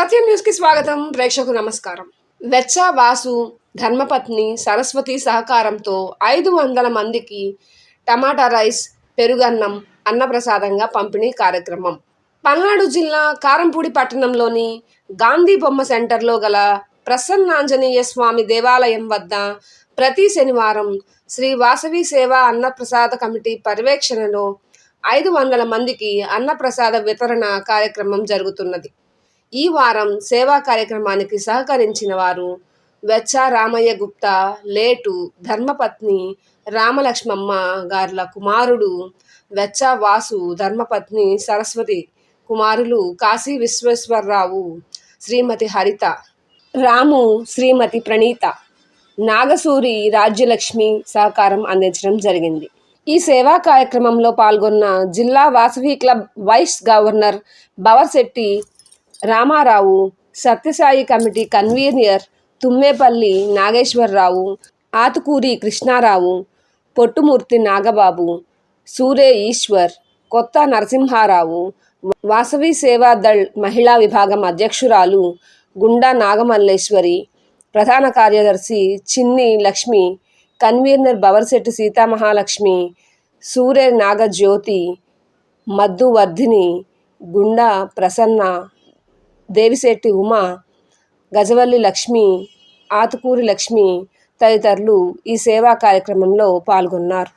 సత్యం న్యూస్కి స్వాగతం. ప్రేక్షకు నమస్కారం. వెచ్చ వాసు ధర్మపత్ని సరస్వతి సహకారంతో ఐదు వందల మందికి టమాటా రైస్ పెరుగన్నం అన్నప్రసాదంగా పంపిణీ కార్యక్రమం. పల్నాడు జిల్లా కారంపూడి పట్టణంలోని గాంధీ బొమ్మ సెంటర్లో గల ప్రసన్నాంజనేయ స్వామి దేవాలయం వద్ద ప్రతి శనివారం శ్రీ వాసవి సేవ అన్నప్రసాద కమిటీ పర్యవేక్షణలో ఐదు వందల మందికి అన్నప్రసాద వితరణ కార్యక్రమం జరుగుతున్నది. ఈ వారం సేవా కార్యక్రమానికి సహకరించిన వారు వెచ్చ రామయ్య గుప్తా లేటు ధర్మపత్ని రామలక్ష్మమ్మ గార్ల కుమారుడు వెచ్చ వాసు ధర్మపత్ని సరస్వతి కుమారులు కాశీ విశ్వేశ్వరరావు శ్రీమతి హరిత రాము శ్రీమతి ప్రణీత నాగసూరి రాజ్యలక్ష్మి సహకారం అందించడం జరిగింది. ఈ సేవా కార్యక్రమంలో పాల్గొన్న జిల్లా Vasavi club vice governor Bavarsetti Ramarao Satyasai committee convener Tummepalli Nageswararao Atukuri Krishnarao Pottumurthy Nagababu Sure Eshwar Kotha Narasimharao Vasavi సేవా దళ్ మహిళా విభాగం అధ్యక్షురాలు గుండా నాగమల్లేశ్వరి ప్రధాన కార్యదర్శి చిన్ని లక్ష్మి కన్వీనర్ బవర్శెట్టి సీతామహాలక్ష్మి సూర్య నాగజ్యోతి మద్దు వర్ధిని గుండా ప్రసన్న దేవిశెట్టి ఉమ గజవల్లి లక్ష్మి ఆతుకూరి లక్ష్మి తదితరులు ఈ సేవా కార్యక్రమంలో పాల్గొన్నారు.